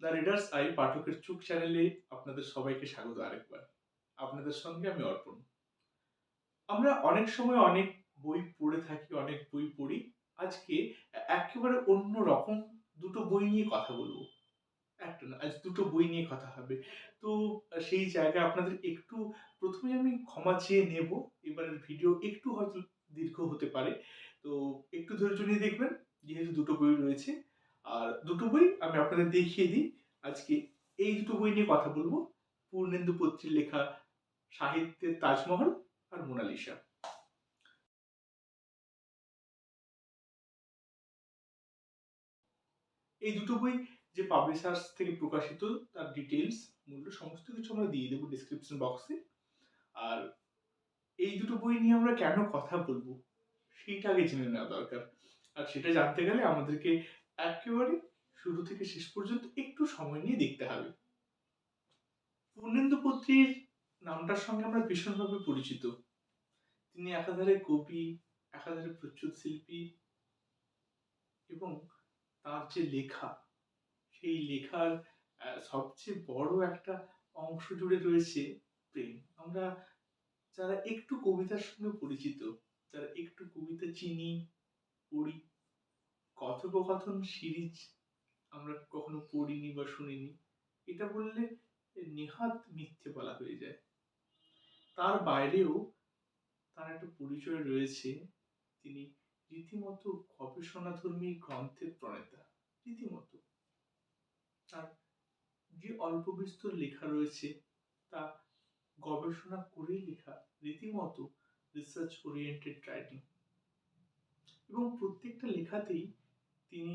The readers I পাঠকের চুক চ্যানেলে আপনাদের সবাইকে স্বাগত আরেকবার। আপনাদের সঙ্গে আমি অর্পণ। আমরা অনেক সময় অনেক বই পড়ে থাকি, অনেক বই পড়ি। আজকে একেবারে অন্য রকম দুটো বই নিয়ে কথা বলব। একটা না, আজ দুটো বই নিয়ে কথা হবে। তো সেই জায়গায় আপনাদের একটু প্রথমে আমি ক্ষমা চেয়ে নেব। এবারের ভিডিও একটু হয়তো দীর্ঘ হতে পারে। তো একটু ধৈর্য নিয়ে দেখবেন, যেহেতু দুটো বই রয়েছে। আর দুটো বই আমি আপনাদের দেখিয়ে দিই। আজকে এই দুটো বই নিয়ে কথা বলব। পূর্ণেন্দু পত্রীর লেখা সাহিত্যের তাজমহল আর মোনালিসা। এই দুটো বই যে পাবলিশার্স থেকে প্রকাশিত, তার ডিটেলস মূল্য, সমস্ত কিছু আমরা দিয়ে দেবো ডিসক্রিপশন বক্সে আর এই দুটো বই নিয়ে আমরা কেন কথা বলব, সেইটা আগে জেনে নেওয়া দরকার। আর সেটা জানতে গেলে আমাদেরকে একেবারে শুরু থেকে শেষ পর্যন্ত একটু সময় নিয়ে দেখতে হবে। পূর্ণেন্দু পত্রীর নামটার সঙ্গে আমরা ভীষণভাবে পরিচিত। তিনি একাধারে কবি একাধারে প্রচ্ছদ শিল্পী এবং তার যে লেখা, সেই লেখার সবচেয়ে বড় একটা অংশ জুড়ে রয়েছে প্রেম। আমরা যারা একটু কবিতার সঙ্গে পরিচিত, যারা একটু কবিতা চিনি, পড়ি কথোপকথন সিরিজ আমরা কখনো পড়িনি বা শুনিনি, এটা বললে নেহাত মিথ্যে বলা হয়ে যায়। তার বাইরেও তার একটা পরিচয় রয়েছে, তিনি রীতিমতো গবেষণাধর্মী গ্রন্থের প্রণেতা, রীতিমতো। তার যে অল্প বিস্তর লেখা রয়েছে, তা গবেষণা করেই লেখা, রীতিমতো রিসার্চ ওরিয়েন্টেড রাইটিং এবং প্রত্যেকটা লেখাতেই তিনি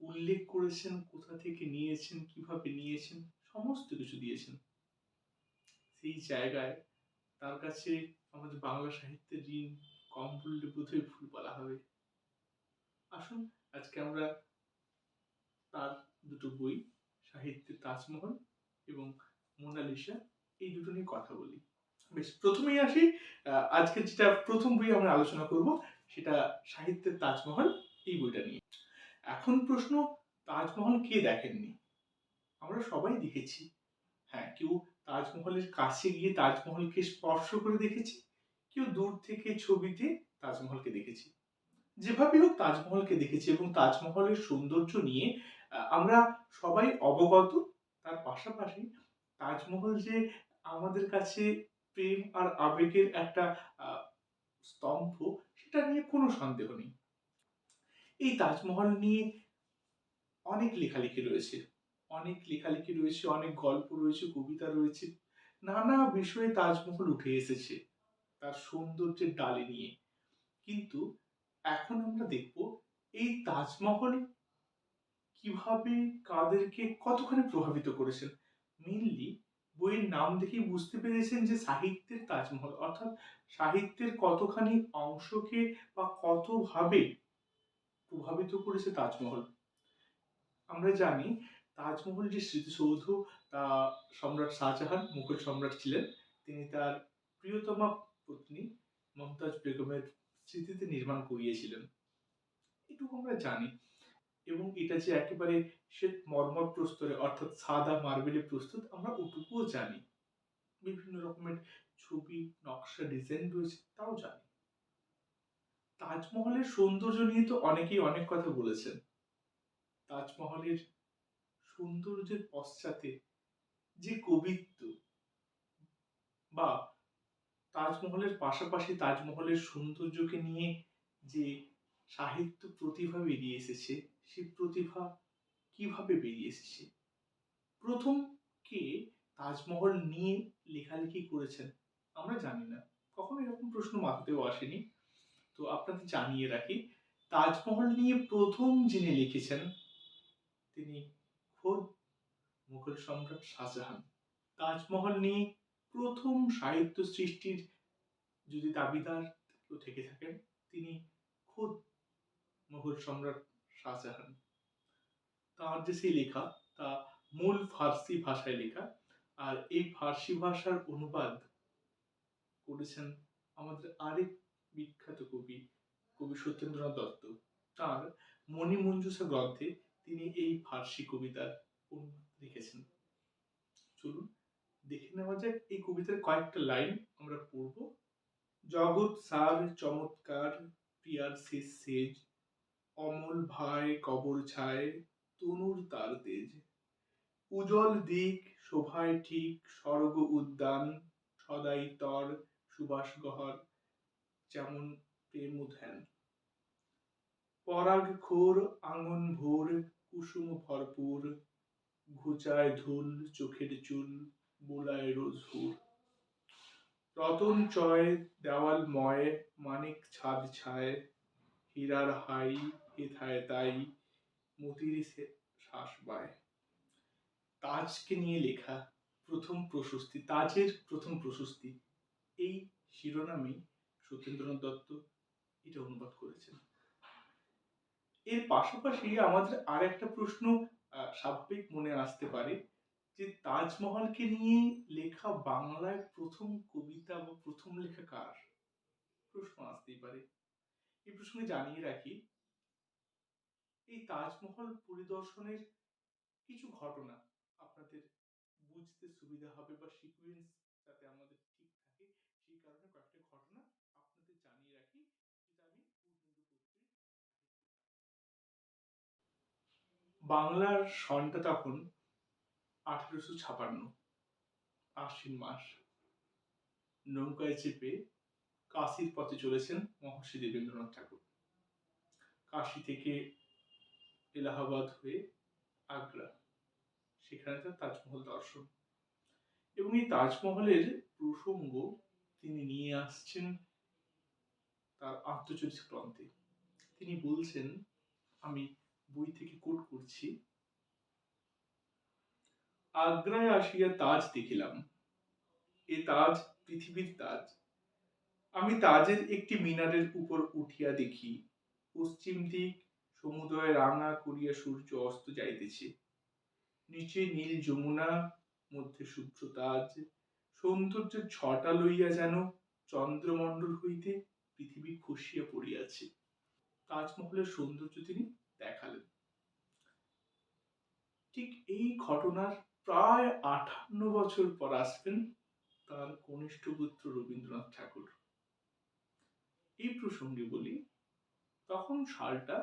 উল্লেখ করেছেন কোথা থেকে নিয়েছেন, কীভাবে নিয়েছেন, সমস্ত কিছু দিয়েছেন। সেই জায়গায় তার কাছে আমাদের বাংলা সাহিত্যের ঋণ, কম বললে বোধহয় ভুল বলা হবে। আসুন, আজকে আমরা তার দুটো বই, সাহিত্যের তাজমহল এবং মোনালিসা, এই দুটো নিয়ে কথা বলি। বেশ, প্রথমেই আসি আজকে যেটা প্রথম বই আমরা আলোচনা করব, সেটা সাহিত্যের তাজমহল এই বইটা নিয়ে। এখন প্রশ্ন, তাজমহল কে দেখেননি? আমরা সবাই দেখেছি। হ্যাঁ কেউ তাজমহলের কাছে গিয়ে তাজমহলকে স্পর্শ করে দেখেছি, কেউ দূর থেকে ছবিতে তাজমহলকে দেখেছি। যেভাবে হোক তাজমহলকে দেখেছি এবং তাজমহলের সৌন্দর্য নিয়ে আমরা সবাই অবগত। তার পাশাপাশি তাজমহল যে আমাদের কাছে প্রেম আর আবেগের একটা স্তম্ভ, সেটা নিয়ে কোনো সন্দেহ নেই। এই তাজমহল নিয়ে অনেক লেখালেখি রয়েছে। অনেক লেখালেখি রয়েছে, অনেক গল্প রয়েছে, কবিতা রয়েছে। নানা বিষয়ে তাজমহল উঠে এসেছে তার সৌন্দর্যের ডালে নিয়ে। কিন্তু এখন আমরা দেখব এই তাজমহল কীভাবে কাদেরকে কতখানি প্রভাবিত করেছেন? মেনলি বইয়ের নাম দেখেই বুঝতে পেরেছেন যে সাহিত্যের তাজমহল, অর্থাৎ সাহিত্যের কতখানি অংশকে বা কতভাবে প্রভাবিত করেছে তাজমহল। আমরা জানি তাজমহল যে স্মৃতিসৌধ, তা সম্রাট শাহজাহান মুঘল সম্রাট ছিলেন। তিনি তার প্রিয়তমা পত্নী মমতাজ বেগমের স্মৃতিতে নির্মাণ করিয়েছিলেন। এটুকু আমরা জানি। এবং এটা যে একেবারে শ্বেত মর্মর প্রস্তরে, অর্থাৎ সাদা মার্বেলে প্রস্তুত, আমরা ওটুকুও জানি। বিভিন্ন রকমের ছবি, নকশা, ডিজাইন রয়েছে, তাও জানি। তাজমহলের সৌন্দর্য নিয়ে তো অনেকেই অনেক কথা বলেছেন। তাজমহলের সৌন্দর্যের পশ্চাতে যে কবিত্ব বা তাজমহলের পাশাপাশি তাজমহলের সৌন্দর্যকে নিয়ে যে সাহিত্য প্রতিভা বেরিয়ে এসেছে, সে প্রতিভা কীভাবে বেরিয়ে এসেছে? প্রথম কে তাজমহল নিয়ে লেখালেখি করেছেন আমরা জানি না। কখনো এরকম প্রশ্ন মাথাতেও আসেনি। তো আপনাদের জানিয়ে রাখি, তাজমহল নিয়ে প্রথম যিনি লিখেছেন, তিনি খোদ মুঘল সম্রাট শাহজাহান। তাজমহল নিয়ে প্রথম সাহিত্য সৃষ্টির যদি দাবিদার কেউ থেকে থাকেন, তিনি খোদ মুঘল সম্রাট শাহজাহান। তার যে সেই লেখা, তা মূল ফার্সি ভাষায় লেখা, আর এই ফার্সি ভাষার অনুবাদ করেছেন আমাদের আরেক বিখ্যাত কবি কবি সত্যেন্দ্রনাথ দত্ত। তার মণিমঞ্জুষা গ্রন্থে তিনি এই ফার্সি কবিতার অনুবাদ লিখেছেন। চলুন দেখে নেওয়া যাক এই কবিতার কয়েকটা লাইন আমরা পড়ব। জগৎ সার চমৎকার, প্রিয়ার শেষ সেজ, অমল ভাই কবর ছায়, তনুর তার তেজ। উজ্জ্বল দিক শোভায় ঠিক, স্বর্গ উদ্যান, সদাই তর সুবাস গহর। যেমন প্রেম ধ্যান পরাগ খোর আঙন ভোর, কুসুম ভরপুর, ঘুচায় ধুল, চোখের চুল বোলায় রোজ হুর। রতন চয়, দেওয়াল ময়, মানিক ছাদ ছায়, হীরার হাই, হেথায় তাই, মতির শ্বাস বায়। তাজকে নিয়ে লেখা প্রথম প্রশস্তি, তাজের প্রথম প্রশস্তি, এই শিরোনামেই সত্যেন্দ্রনাথ দত্ত, এটা অনুবাদ করেছেন। এর পাশাপাশি আমাদের আর একটা প্রশ্ন স্বাভাবিক মনে আসতে পারে যে তাজমহলকে নিয়ে লেখা বাংলায় প্রথম কবিতা বা প্রথম লেখা কার? প্রশ্ন আসতেই পারে। এই প্রসঙ্গে জানিয়ে রাখি, এই তাজমহল পরিদর্শনের কিছু ঘটনা আপনাদের বুঝতে সুবিধা হবে বা সিকুয়েন্স যাতে আমাদের ঠিক থাকে সেই কারণে কয়েকটা ঘটনা আপনাদের জানিয়ে রাখি যেটা আমি বাংলার সনটা তখন আঠেরোশো ছাপান্ন, আশ্বিন মাস। নৌকায় চেপে কাশির পথে চলেছেন মহর্ষি দেবেন্দ্রনাথ ঠাকুর। কাশি থেকে এলাহাবাদ হয়ে আগ্রা, সেখানে তার তাজমহল দর্শন। এবং এই তাজমহলের প্রসঙ্গ তিনি নিয়ে আসছেন তার আত্মচরিত গ্রন্থে। তিনি বলছেন, আমি বই থেকে কোট করছি। আগ্রায় আসিয়া তাজ দেখিলাম। এ তাজ পৃথিবীর তাজ। আমি তাজের একটি মিনারের উপর উঠিয়া দেখি, পশ্চিম দিক সমুদয় রাঙা করিয়া সূর্য অস্ত যাইতেছে। নিচে নীল যমুনা, মধ্যে শুভ্র তাজ। সৌন্দর্যের ছটা লইয়া যেন চন্দ্রমণ্ডল হইতে পৃথিবী খসিয়া পড়িয়াছে। তাজমহলের সৌন্দর্য তিনি দেখালেন। ঠিক এই ঘটনার প্রায় আঠান্ন বছর পর আসবেন তার কনিষ্ঠ পুত্র রবীন্দ্রনাথ ঠাকুর। এই প্রসঙ্গে বলি, তখন সালটা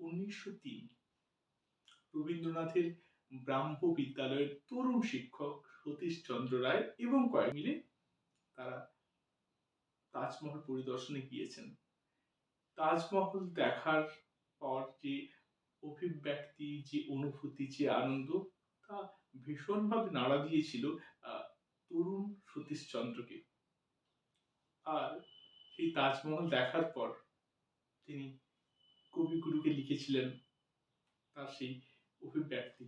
উনিশশো তিন। রবীন্দ্রনাথের ব্রাহ্ম বিদ্যালয়ের তরুণ শিক্ষক সতীশ চন্দ্র রায় এবং কয়েক মিলে তারা তাজমহল পরিদর্শনে গিয়েছেন। তাজমহল দেখার পর যে অভিব্যক্তি, যে অনুভূতি, যে আনন্দ, তা ভীষণভাবে নাড়া দিয়েছিল তরুণ সতীশচন্দ্রকে। আর সেই তাজমহল দেখার পর তিনি কবিগুরুকে লিখেছিলেন তার সেই অভিব্যক্তি,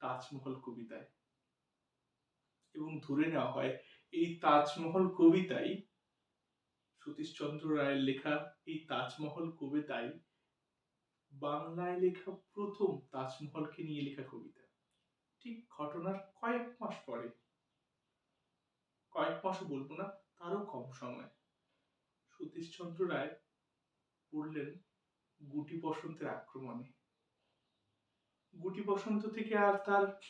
তাজমহল কবিতায়। এবং ধরে নেওয়া হয়, এই তাজমহল কবিতাই সতীশচন্দ্র রায়ের লেখা, এই তাজমহল কবিতায় বাংলায় লেখা প্রথম তাজমহলকে নিয়ে লেখা কবিতা। ঠিক ঘটনার কয়েক মাস পরে। কয়েক মাসও বলব না, তারও কম সময়। সতীশচন্দ্র রায় পড়লেন গুটি বসন্তের আক্রমণে। গুটি বসন্ত থেকে আর তার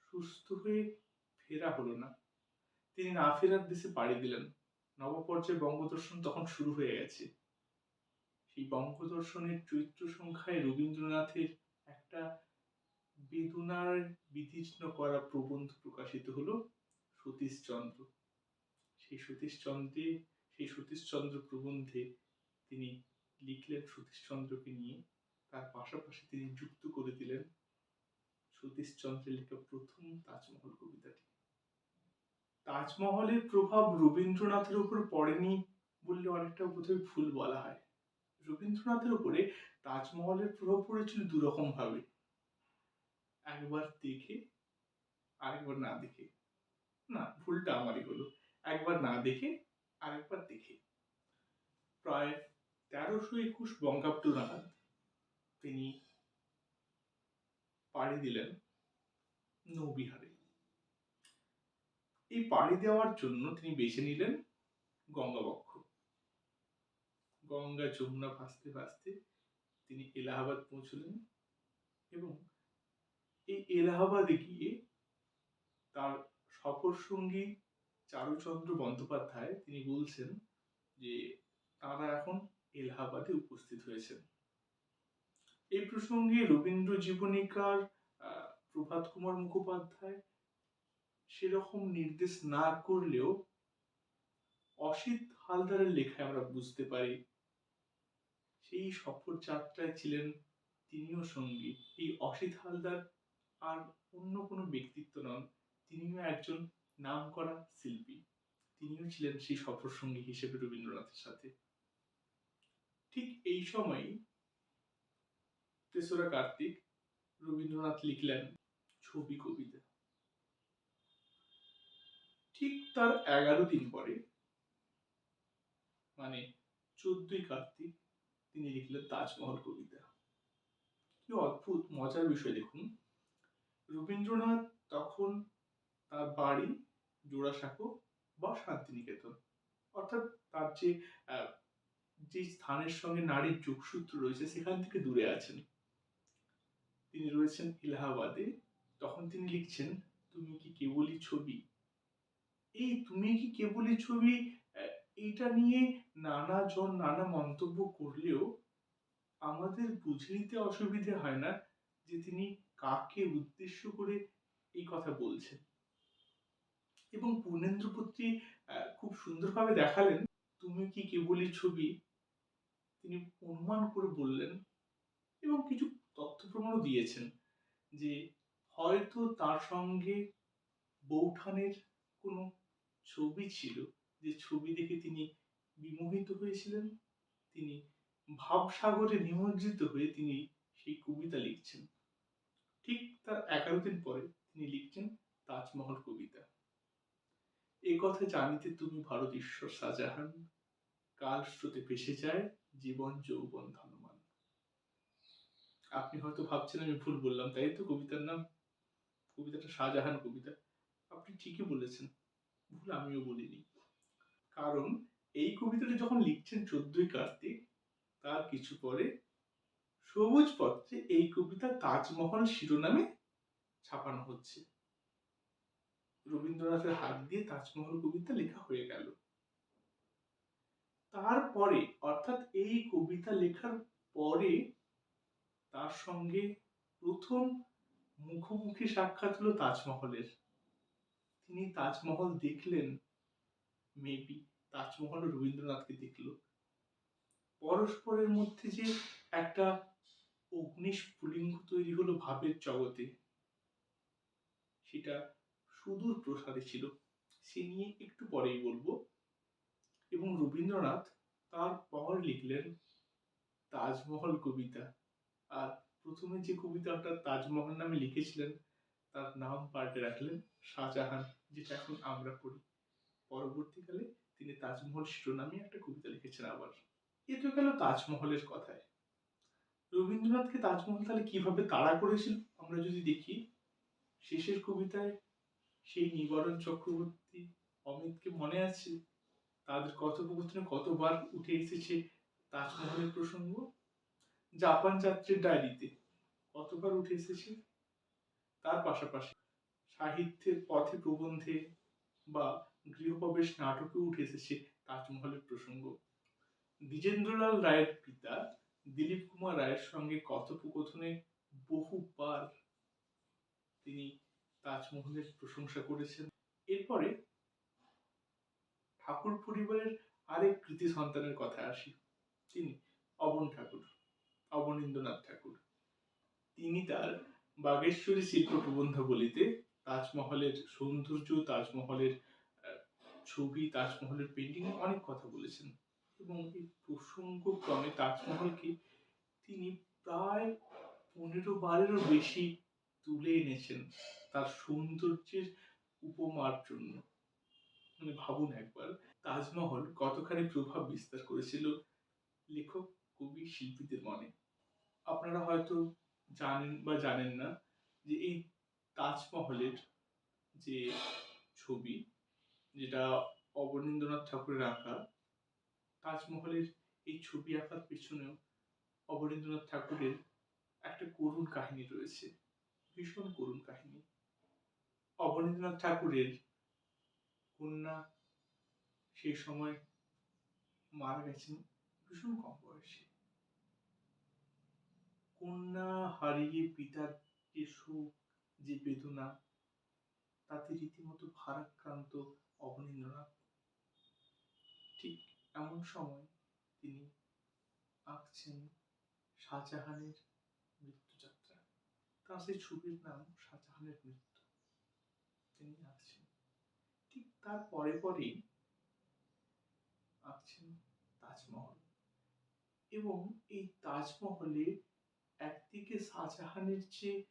সুস্থ হয়ে ফেরা হলো না। তিনি না ফেরার দেশে পাড়ি দিলেন। নবপর্যায়ে বঙ্গদর্শন তখন শুরু হয়ে গেছে। সেই বঙ্গদর্শনের চৈত্র সংখ্যায় রবীন্দ্রনাথের একটা বেদনার বিতীর্ণ করা প্রবন্ধ প্রকাশিত হলো সতীশচন্দ্র। সেই সতীশচন্দ্রে, সেই সতীশচন্দ্র প্রবন্ধে তিনি লিখলেন সতীশচন্দ্রকে নিয়ে। তার পাশাপাশি তিনি যুক্ত করে দিলেন সতীশচন্দ্রের লেখা প্রথম তাজমহল কবিতাটি। তাজমহলের প্রভাব রবীন্দ্রনাথের উপর পড়েনি বললে অনেকটা বোধহয় ভুল বলা হয়। রবীন্দ্রনাথের উপরে তাজমহলের প্রভাব পড়েছিল দুরকম ভাবে একবার দেখে, আরেকবার না দেখে, না, ভুলটা আমারই হলো। একবার না দেখে, আরেকবার দেখে। প্রায় তেরোশো একুশ বঙ্গাব্দ নাগাদ তিনি পাড়ি দিলেন নৌবিহারে। এই পাড়ি দেওয়ার জন্য তিনি বেছে নিলেন গঙ্গাবক্ষ। গঙ্গা যমুনা ভাসতে ভাসতে তিনি এলাহাবাদ পৌঁছলেন এবং এই এলাহাবাদে গিয়ে তার সফর সঙ্গী চারুচন্দ্র বন্দ্যোপাধ্যায় তিনি বলছেন যে তারা এখন এলাহাবাদে উপস্থিত হয়েছেন। এই প্রসঙ্গে রবীন্দ্র জীবনীকার প্রভাত কুমার মুখোপাধ্যায় সেরকম নির্দেশ না করলেও অসিত হালদারের লেখায় আমরা বুঝতে পারি সেই সফর যাত্রায় ছিলেন তিনিও সঙ্গী। এই অসিত হালদার আর অন্য কোনো ব্যক্তিত্ব নন, তিনিও একজন নামকরা শিল্পী। তিনিও ছিলেন সেই সফর সঙ্গী হিসেবে রবীন্দ্রনাথের সাথে। ঠিক এই সময়ই তেসরা কার্তিক রবীন্দ্রনাথ লিখলেন ছবি কবিতা। ঠিক তার এগারো দিন পরে মানে চোদ্দই কার্তিক তিনি লিখলেন তাজমহল কবিতা। কি অদ্ভুত, মজার বিষয় দেখুন। রবীন্দ্রনাথ তখন তার বাড়ি, জোড়াসাঁকো বা শান্তিনিকেতন। অর্থাৎ তার যে যে স্থানের সঙ্গে নারীর যোগসূত্র রয়েছে, সেখান থেকে দূরে আছেন। তিনি রয়েছেন এলাহাবাদে। তখন তিনি লিখছেন, তুমি কি কেবলই ছবি? এই তুমি কি কেবলই ছবি? এইটা নিয়ে নানা জন নানা মন্তব্য করলেও আমাদের বুঝে নিতে অসুবিধে হয় না যে তিনি কাকে উদ্দেশ্য করে এই কথা বলছেন। এবং পূর্ণেন্দ্রপুত্রী খুব সুন্দরভাবে দেখালেন, তুমি কি কেবলই ছবি? তিনি অনুমান করে বললেন এবং কিছু তথ্য প্রমাণও দিয়েছেন যে হয়তো তার সঙ্গে বৌঠানের কোনো ছবি ছিল, যে ছবি দেখে তিনি বিমোহিত হয়েছিলেন। তিনি ভাবসাগরে নিমজ্জিত হয়ে তিনি সেই কবিতা লিখছেন। ঠিক তার এগারো দিন পরে তিনি লিখছেন তাজমহল কবিতা। এ কথা জানিতে তুমি ভারত ঈশ্বর শাহজাহান, কাল স্রোতে ভেসে যায় জীবন যৌবন ধনমান আপনি হয়তো ভাবছেন আমি ভুল বললাম, তাই তো কবিতার নাম? কবিতাটা শাহজাহান কবিতা। আপনি ঠিকই বলেছেন, ভুল আমিও বলিনি। কারণ এই কবিতাটা যখন লিখছেন চোদ্দই কার্তিক, তার কিছু পরে সবুজ পত্রে এই কবিতা তাজমহল শিরোনামে ছাপানো হচ্ছে। রবীন্দ্রনাথের হাত দিয়ে তাজমহল কবিতা লেখা হয়ে গেল। তারপরে, অর্থাৎ এই কবিতা লেখার পরে তার সঙ্গে প্রথম মুখোমুখি সাক্ষাৎ হলো তাজমহলের। তিনি তাজমহল দেখলেন মেবি তাজমহল রবীন্দ্রনাথকে দেখল। পরস্পরের মধ্যে যে একটা অগ্নিস্ফুলিঙ্গ তৈরি হলো ভাবের জগতে, সেটা সুদূর প্রসারে ছিল। সে নিয়ে একটু পরেই বলব। এবং রবীন্দ্রনাথ তারপর লিখলেন তাজমহল কবিতা। আর প্রথমে যে কবিতাটা তাজমহল নামে লিখেছিলেন, তার নাম পাল্টে রাখলেন শাহজাহান, যেটা এখন আমরা পড়ি। পরবর্তীকালে তিনি তাজমহল শিরোনামে একটা কবিতা লিখেছেন আবার। এ তো গেল তাজমহলের কথায়। রবীন্দ্রনাথকে তাজমহল তাহলে কীভাবে তাড়া করেছিল? আমরা যদি দেখি, শেষের কবিতায় সেই নিবারণ চক্রবর্তী অমিতকে মনে আছে? তাদের কথোপকথনে কতবার উঠে এসেছে তাজমহলের প্রসঙ্গ? জাপান যাত্রীর ডায়েরিতে কতবার উঠে এসেছে? তার পাশাপাশি সাহিত্যের পথে প্রবন্ধে বা গৃহপ্রবেশ নাটকে উঠে এসেছে তাজমহলের প্রসঙ্গ। দ্বিজেন্দ্রলাল রায়ের পিতা দিলীপ কুমার রায়ের সঙ্গে কথোপকথনে বহুবার তিনি তাজমহলের প্রশংসা করেছেন। এরপরে ঠাকুর পরিবারের আরেক কৃতি সন্তানের কথা আসি। তিনি অবন ঠাকুর, অবনীন্দ্রনাথ ঠাকুর। তিনি তার বাগেশ্বরী শিল্প প্রবন্ধাবলিতে তাজমহলের সৌন্দর্য, তাজমহলের ছবি, তাজমহলের পেন্টিং অনেক কথা বলেছেন। এবং এই প্রসঙ্গক্রমে তাজমহলকে তিনি প্রায় পনেরো বারেরও বেশি তুলে এনেছেন তার সৌন্দর্যের উপমার জন্য। মানে ভাবুন একবার, তাজমহল কতখানি প্রভাব বিস্তার করেছিল লেখক, কবি, শিল্পীদের মনে। আপনারা হয়তো জানেন বা জানেন না যে এই তাজমহলের যে ছবি যেটা অবনীন্দ্রনাথ ঠাকুরের আঁকা, তাজমহলের এই ছবি আঁকার পেছনেও অবনীন্দ্রনাথ ঠাকুরের একটা করুণ কাহিনী রয়েছে, ভীষণ করুণ কাহিনী। অবনীন্দ্রনাথ ঠাকুরের কন্যা সেই সময় মারা গেছেন ভীষণ কম বয়সে। কন্যা হারিয়ে পিতার যে সুখ, যে বেদনা, তাতে রীতিমতো ভারাক্রান্ত অবনীন্দ্রনাথ ঠিক এমন সময় তিনি আঁকছেন শাহজাহানের মৃত্যুযাত্রা। তার সেই ছবির নাম শাহজাহানের মৃত্যু। তিনি আঁকছেন। ঠিক তার পরে পরেই আঁকছেন তাজমহল। এবং এই তাজমহলে একদিকে শাহজাহানের যে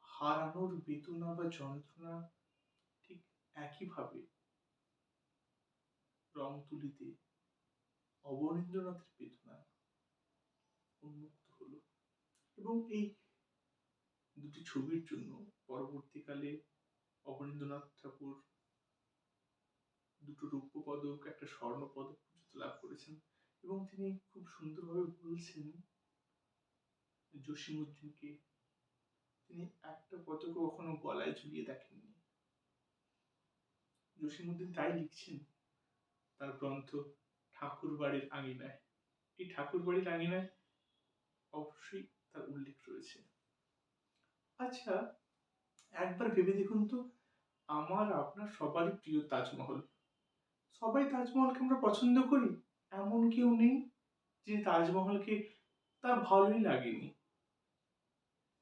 হারানোর বেদনা বা যন্ত্রণা ঠিক একইভাবে রং তুলিতে অবনীন্দ্রনাথের বেদনা উন্মুক্ত এবং এই দুটি ছবির জন্য পরবর্তীকালে অবনীন্দ্রনাথ ঠাকুর দুটো রৌপ্য পদক একটা স্বর্ণ পদক লাভ করেছেন এবং তিনি খুব সুন্দরভাবে বলছেন জসিমুদ্দিনকে, তিনি একটা পদক কখনো গলায় ঝুলিয়ে দেখেননি। জসিমুদ্দিন তাই লিখছেন তার গ্রন্থ ঠাকুর বাড়ির আঙিনায়। এই ঠাকুর বাড়ির আঙিনায় অবশ্যই তার উল্লেখ রয়েছে। আচ্ছা একবার ভেবে দেখুন তো, আমার আপনার সবারই প্রিয় তাজমহল। সবাই তাজমহলকে আমরা পছন্দ করি, এমন কেউ নেই যে তাজমহলকে তার ভালোই লাগেনি।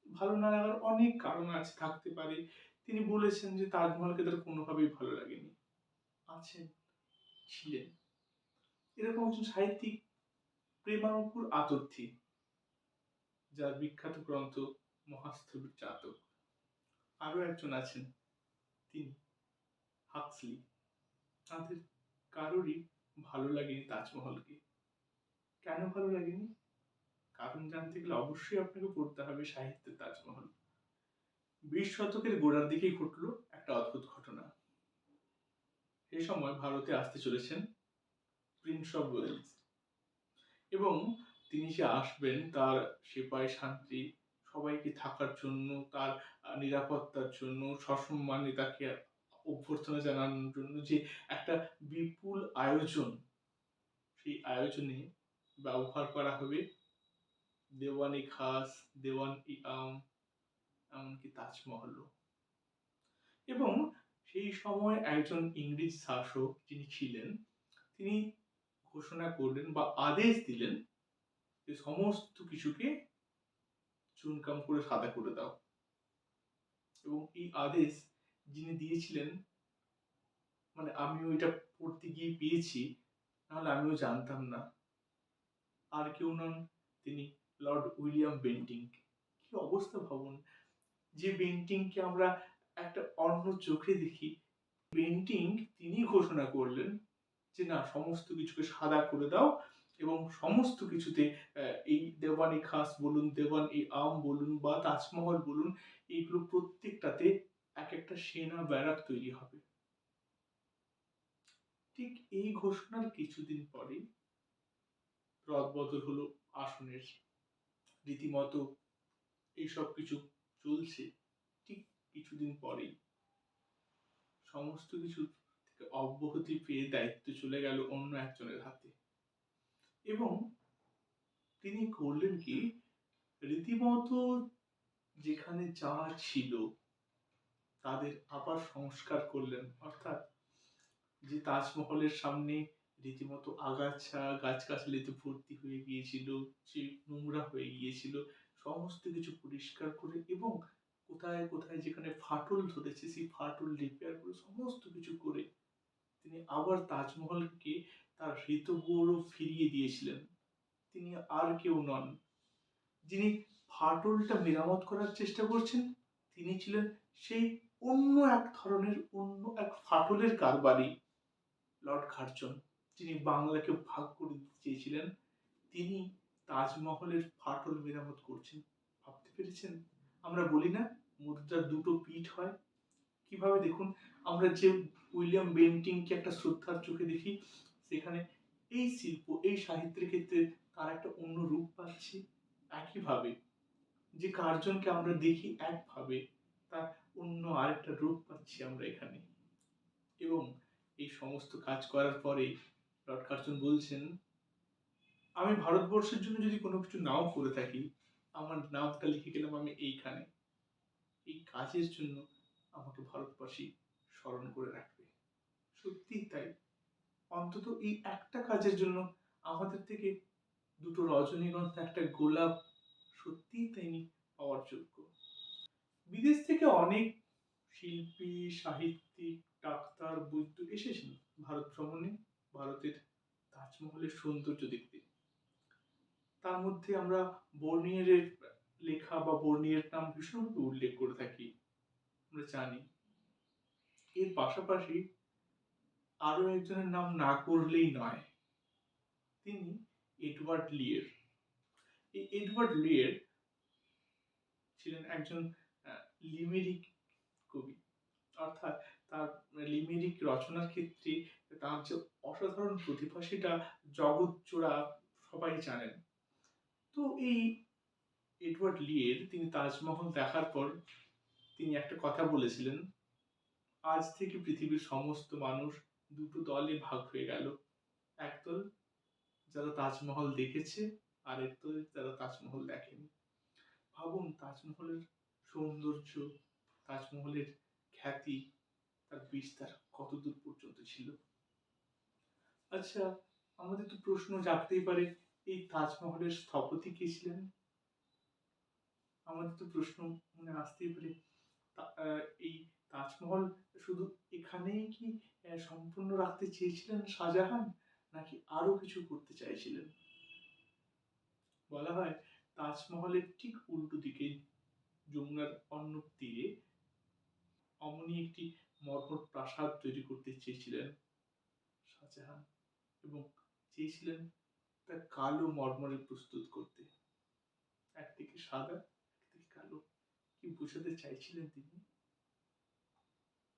ভালো না লাগার অনেক কারণ আছে, থাকতে পারে। তিনি বলেছেন যে তাজমহলকে তার কোনোভাবেই ভালো লাগেনি। আছেন ছিলেন। এরকম একজন সাহিত্যিক প্রেমাঙ্কুর আতর্থী, যার বিখ্যাত গ্রন্থ মহাস্থবির চাতক। আরও একজন আছেন, তিনি হাক্সলি। তাদের কারোরই ভালো লাগেনি তাজমহলকে। কেন ভালো লাগেনি? কারণ জানতে গেলে অবশ্যই আপনাকে পড়তে হবে সাহিত্যের তাজমহল। বিশ শতকের গোড়ার দিকেই ঘটলো একটা অদ্ভুত ঘটনা। সেই সময় ভারতে আসতে চলেছেন প্রিন্স অফ ওয়েলস। এবং তিনি যে আসবেন, তার সেপাই শান্তি, সবাইকে থাকার জন্য, তার নিরাপত্তার জন্য, সসম্মানে তাকে অভ্যর্থনা জানানোর জন্য যে একটা বিপুল আয়োজন, সেই আয়োজনে ব্যবহার করা হবে। দেওয়ানি খাস, দেওয়ান ই আম, এমনকি তাজমহলও। এবং সেই সময় একজন ইংরেজ শাসক যিনি ছিলেন, তিনি ঘোষণা করলেন বা আদেশ দিলেন যে সমস্ত কিছুকে চুনকাম করে সাদা করে দাও। এবং এই আদেশ যিনি দিয়েছিলেন মানে আমি ওইটা পড়তে গিয়ে পেয়েছি, নাহলে আমিও জানতাম না। আর কেউ নন তিনি লর্ড উইলিয়াম বেন্টিং কি অবস্থা ভাবুন, যে বেন্টিংকে আমরা একটা অন্য চোখে দেখি বেন্টিং তিনি ঘোষণা করলেন যে, না, সমস্ত কিছুকে সাদা করে দাও এবং সমস্ত কিছুতে এই দেওয়ানি খাস বলুন, দেওয়ান এই আম বলুন বা তাজমহল বলুন, এইগুলো প্রত্যেকটাতে এক একটা সেনা ব্যারাক তৈরি হবে। ঠিক এই ঘোষণার কিছুদিন পরেই রদবদল হলো আসনের। রীতিমতো এইসব কিছু চলছে। কিছুদিন পরেই। সমস্ত কিছু থেকে অব্যাহতি পেয়ে দায়িত্ব চলে গেল অন্য একজনের হাতে। এবং তিনি করলেন কি, রীতিমতো যেখানে যা ছিল, তাদের আবার সংস্কার করলেন। অর্থাৎ যে তাজমহলের সামনে রীতিমতো আগাছা, গাছগাছালিতে ভর্তি হয়ে গিয়েছিল, যে নোংরা হয়ে গিয়েছিল, সমস্ত কিছু পরিষ্কার করে এবং কোথায় কোথায় যেখানে ফাটল ধরেছে, সেই ফাটল রিপেয়ার করে সমস্ত কিছু করে তিনি আবার তাজমহলকে তার হৃত গৌরব ফিরিয়ে দিয়েছিলেন। তিনি আর কেউ নন। যিনি ফাটলটা মেরামত করার চেষ্টা করছেন, তিনি ছিলেন সেই অন্য এক ধরনের, অন্য এক ফাটলের কারবারি। লর্ড কার্জন যিনি বাংলাকে ভাগ করে দিতে চেয়েছিলেন, তিনি তাজমহলের ফাটল মেরামত করছেন। ভাবতে পেরেছেন? আমরা বলি না, মুদ্রার দুটো পিঠ হয়। কীভাবে দেখুন, আমরা যে উইলিয়াম বেন্টিংকে একটা শ্রদ্ধার চোখে দেখি, সেখানে এই শিল্প, এই সাহিত্যের ক্ষেত্রে তার একটা অন্য রূপ পাচ্ছে, একইভাবে যে কার্জনকে আমরা দেখি একভাবে, তার অন্য আরেকটা রূপ পাচ্ছি আমরা এখানে। এবং এই সমস্ত কাজ করার পরে লর্ড কার্জন বলছেন, আমি ভারতবর্ষের জন্য যদি কোনো কিছু নাও করে থাকি আমার নামটা লিখে গেলাম আমি এইখানে। এই কাজের জন্য আমাকে ভারতবাসী স্মরণ করে রাখবে। সত্যিই তাই। অন্তত এই একটা কাজের জন্য আমাদের থেকে দুটো রজনীগন্ধা, একটা গোলাপ সত্যিই তাই পাওয়ার যোগ্য। বিদেশ থেকে অনেক শিল্পী, সাহিত্যিক, ডাক্তার, বৈদ্য এসেছেন ভারত ভ্রমণে। ভারতের তাজমহলের সৌন্দর্য দেখতে। তার মধ্যে আমরা বর্নিয়ারের লেখা বা বর্নিয়ার নাম ভীষণভাবে উল্লেখ করে থাকি, আমরা জানি। এর পাশাপাশি আরও একজনের নাম না করলেই নয়, তিনি এডওয়ার্ড লিয়ের। এই এডওয়ার্ড লিয়ের ছিলেন একজন লিমেরিক কবি। অর্থাৎ তার লিমেরিক রচনার ক্ষেত্রে তার যে অসাধারণ প্রতিভা সেটা জগৎ জোড়া সবাই জানেন। তো এই এডওয়ার্ড লিয়ের তিনি তাজমহল দেখার পর তিনি একটা কথা বলেছিলেন, আজ থেকে পৃথিবীর সমস্ত মানুষ দুটো দলে ভাগ হয়ে গেল। একদল যারা তাজমহল দেখেছে আর একদল যারা তাজমহল দেখেনি। ভাবুন, তাজমহলের সৌন্দর্য, তাজমহলের খ্যাতি, তার বিস্তার কত দূর পর্যন্ত ছিল? আচ্ছা আমাদের তো প্রশ্ন জাগতেই পারে। এই তাজমহলের স্থপতি কে ছিলেন? আমাদের তো প্রশ্ন মনে আসতেই পারে। এই তাজমহল শুধু এখানেই কি সম্পূর্ণ রাখতে চেয়েছিলেন শাহজাহান, নাকি আরও কিছু করতে চাইছিলেন? বলা হয়, তাজমহলের ঠিক উল্টো দিকে যমুনার অন্য তীরে অমনি একটি মর্মর প্রাসাদ তৈরি করতে চেয়েছিলেন শাহজাহান এবং চেয়েছিলেন তা কালো মর্মরে প্রস্তুত করতে। একদিকে সাদা একদিকে কালো। কি বোঝাতে চাইছিলেন তিনি?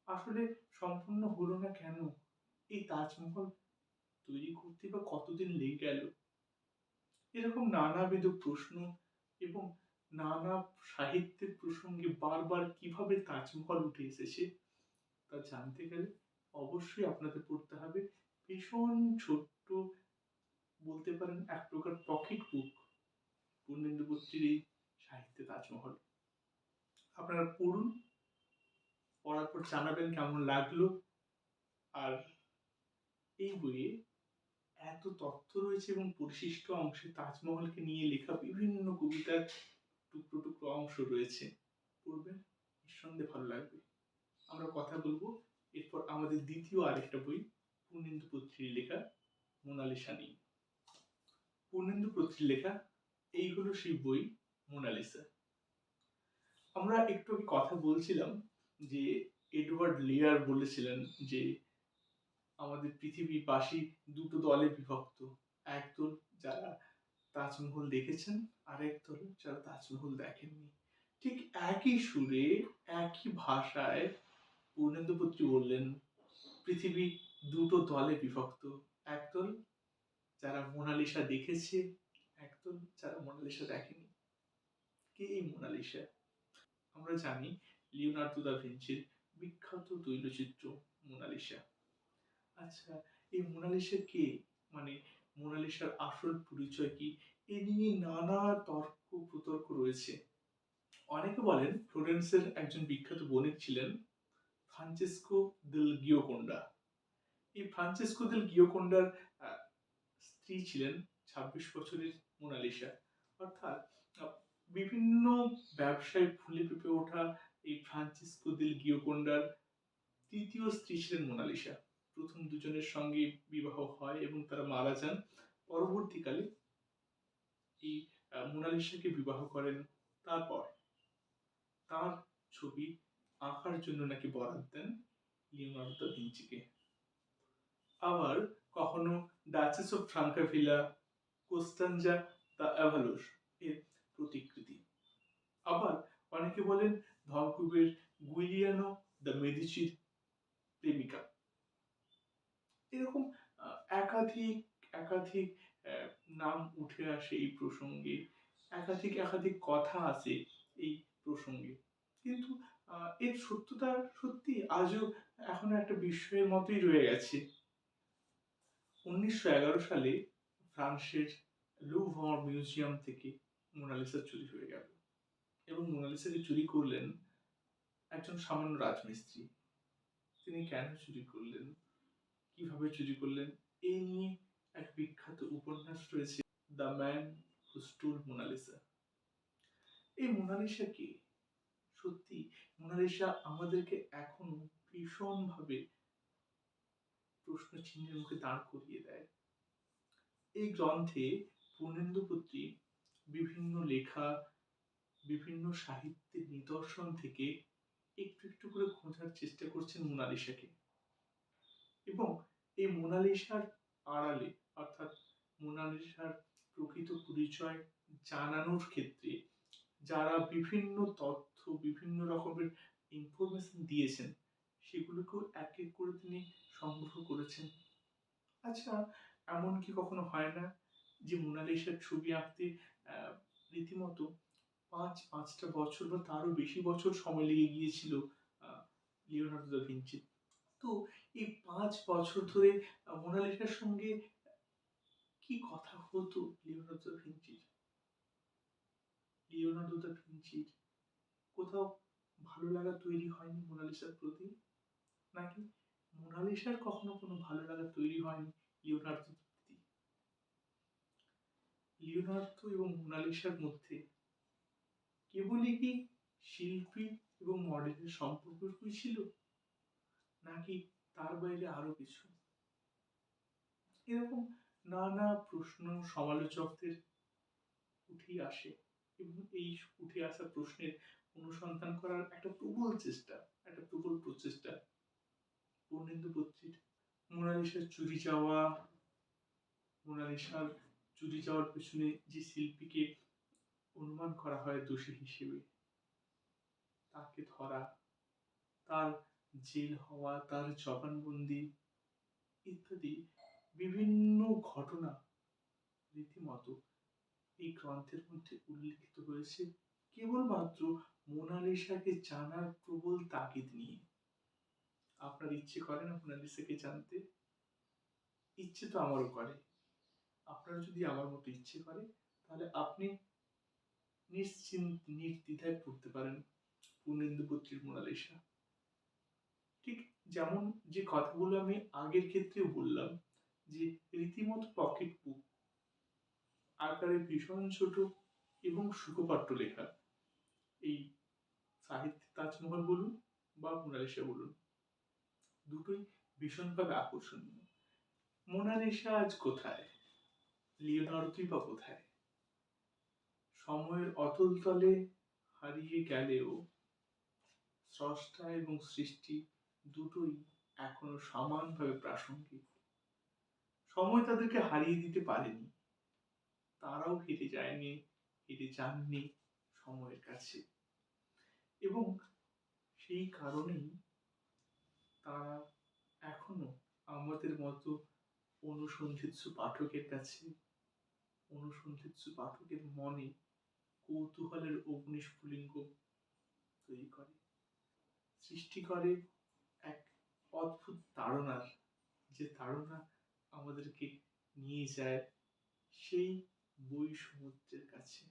আসলে সম্পূর্ণ হলো না কেন? এই তাজমহল তৈরি করতে বা কতদিন লেগে গেল? এরকম নানাবিধ প্রশ্ন এবং নানা সাহিত্যের প্রসঙ্গে বারবার কীভাবে তাজমহল উঠে এসেছে তা জানতে গেলে অবশ্যই আপনাদের পড়তে হবে। ভীষণ ছোট্ট বলতে পারেন এক প্রকার পকেট বুক পূর্ণেন্দু পত্রীর এই সাহিত্যে তাজমহল। আপনারা পড়ুন, পড়ার পর জানাবেন কেমন লাগল। আর এই বইয়ে এত তথ্য রয়েছে এবং পরিশিষ্ট অংশে তাজমহলকে নিয়ে লেখা বিভিন্ন কবিতার টুকরো টুকরো অংশ রয়েছে। পড়বেন, নিঃসন্দেহে ভালো লাগবে। আমরা কথা বলব, এরপর আমাদের দ্বিতীয় আরেকটা বই পূর্ণেন্দু পত্রীর লেখা মোনালিসা নিয়ে। পূর্ণেন্দু পত্রীর লেখা, এই হলো সেই বই মোনালিসা আমরা একটু কথা বলছিলাম যে এডওয়ার্ড লিয়ার বলেছিলেন যে আমাদের পৃথিবীবাসী দুটো দলে বিভক্ত একদল যারা তাজমহল দেখেছেন আর একদল যারা তাজমহল দেখেননি। ঠিক একই সুরে, একই ভাষায় পূর্ণেন্দুপুত্রী বললেন, পৃথিবী দুটো দলে বিভক্ত একদল যারা মোনালিসা দেখেছে একদম যারা মোনালিসা দেখেনি, কে এই মোনালিসা? আমরা জানি লিওনার্দো দা ভিঞ্চির বিখ্যাত তৈলচিত্র মোনালিসা। আচ্ছা এই মোনালিসা কে? মানে মোনালিসার আসল পরিচয় কি? এ নিয়ে নানা তর্ক প্রতর্ক রয়েছে। অনেকে বলেন ফ্লোরেন্সের একজন বিখ্যাত বণিক ছিলেন ফ্রান্সেসকো দেল গিওকোন্ডা এই ফ্রান্সেসকো দেল গিওকোন্ডার স্ত্রী ছিলেন ছাব্বিশ বছরের মোনালিসা। অর্থাৎ বিভিন্ন ব্যবসায় ফুলে পেঁপে ওঠা এই ফ্রান্সিসকো দিল গিওকোন্ডার তৃতীয় স্ত্রী ছিলেন মোনালিসা। প্রথম দুজনের সঙ্গে বিবাহ হয় এবং তারা মারা যান। পরবর্তীকালে এই মোনালিসাকে বিবাহ করেন তারপর। তার ছবি আঁকার জন্য নাকি বরাদ দেন লিওনার্দো ভিঞ্চিকে। আবার কখনো duchess of Francavilla Costanza d'Avalos এর প্রতিকৃতি। আবার অনেকে বলেন ধনকুবের গুইলিয়ানো দ্য মেদিচির প্রেমিকা। এরকম একাধিক একাধিক নাম উঠে আসে এই প্রসঙ্গে। একাধিক একাধিক কথা আছে এই প্রসঙ্গে। কিন্তু এর সত্যতা সত্যি আজও এখন একটা বিস্ময়ের মতোই রয়ে গেছে। উনিশশো এগারো সালে ফ্রান্সের লুভর মিউজিয়াম থেকে মোনালিসা চুরি হয়ে গেল। এবং মোনালিসাকে চুরি করলেন, একজন সামান্য রাজমিস্ত্রি, তিনি কেন চুরি করলেন? কীভাবে চুরি করলেন? এই নিয়ে এক বিখ্যাত উপন্যাস রয়েছে the man who Mona Lisa এই মোনালিসা কি সত্যি মোনালিসা আমাদেরকে এখনও ভীষণভাবে প্রশ্ন চিহ্নের মুখে দাঁড় করিয়ে দেয়। এই গ্রন্থে পূর্ণেন্দুপুত্রী বিভিন্ন লেখা, বিভিন্ন সাহিত্যের নিদর্শন থেকে একটু একটু করে খোঁজার চেষ্টা করছেন মোনালিসাকে। এবং এই মোনালিসার আড়ালে, অর্থাৎ মোনালিসার প্রকৃত পরিচয় জানানোর ক্ষেত্রে যারা বিভিন্ন তথ্য, বিভিন্ন রকমের ইনফরমেশন দিয়েছেন, সেগুলোকেও এক এক করে তিনি সংগ্রহ করেছেন? আচ্ছা এমন কি কখনো হয় না যে মোনালিসার ছবি আঁকতে রীতিমতো পাঁচ, পাঁচটা বছর বা তারও বেশি বছর সময় লেগে গিয়েছিল লিওনার্দো দা ভিঞ্চির তো এই পাঁচ বছর ধরে মোনালিসার সঙ্গে কি কথা হতো লিওনার্দো দা ভিঞ্চির? লিওনার্দো দা ভিঞ্চির কোথাও ভালো লাগা তৈরি হয়নি মোনালিসার প্রতি? নাকি মোনালিসার কখনো কোনো ভালো লাগা তৈরি হয়নি লিওনার্দোর প্রতি লিওনার্দো এবং মোনালিসার মধ্যে কেবলই কি শিল্পী এবং মডেলের সম্পর্কই ছিল? নাকি তার বাইরে আরও কিছু? এরকম নানা প্রশ্ন সমালোচকদের উঠেই আসে এবং এই উঠে আসা প্রশ্নের অনুসন্ধান করার একটা প্রবল চেষ্টা, একটা প্রবল প্রচেষ্টা পূর্ণেন্দু পত্রীর মোনালিসার চুরি যাওয়া মোনালিসার চুরি যাওয়ার পেছনে যে শিল্পীকে অনুমান করা হয় দোষী হিসেবে, তাকে ধরা, তার জেল হওয়া, তার জবানবন্দি ইত্যাদি বিভিন্ন ঘটনা রীতিমতো এই গ্রন্থের মধ্যে উল্লেখিত হয়েছে কেবলমাত্র মোনালিসাকে জানার প্রবল তাগিদ নিয়ে। আপনার ইচ্ছে করে না মোনালিসাকে জানতে? ইচ্ছে তো আমারও করে। আপনার যদি আমার মতো ইচ্ছে করে, তাহলে আপনি নিশ্চিন্ত নির্দ্বিধায় পড়তে পারেন পূর্ণেন্দু পুত্রীর মোনালিসা। ঠিক যেমন যে কথাগুলো আমি আগের ক্ষেত্রেও বললাম, যে রীতিমতো পকেট বুক আকারে ভীষণ ছোট এবং সুখপাঠ্য লেখা। এই সাহিত্যে তাজমহল বলুন বা মোনালিসা বলুন। দুটোই ভীষণভাবে আকর্ষণীয়। মোনালিসা আজ কোথায়? লিওনার্দোই বা কোথায়? সময়ের অতল তলে হারিয়ে গেলেও স্রষ্টা এবং সৃষ্টি দুটোই এখনও সমানভাবে প্রাসঙ্গিক। সময় তাদেরকে হারিয়ে দিতে পারেনি। তারাও হেরে যায়নি, হেরে যাননি সময়ের কাছে। এবং সেই কারণেই তারা এখনও আমাদের মতো অনুসন্ধিৎসু পাঠকের কাছে, অনুসন্ধিৎসু পাঠকের মনে কৌতূহলের অগ্নিস্ফুলিঙ্গ তৈরি করে। সৃষ্টি করে এক অদ্ভুত তাড়নার যে তাড়না আমাদেরকে নিয়ে যায় সেই বই সমুদ্রের কাছে।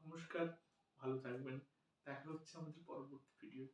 নমস্কার, ভালো থাকবেন। দেখা হচ্ছে আমাদের পরবর্তী ভিডিও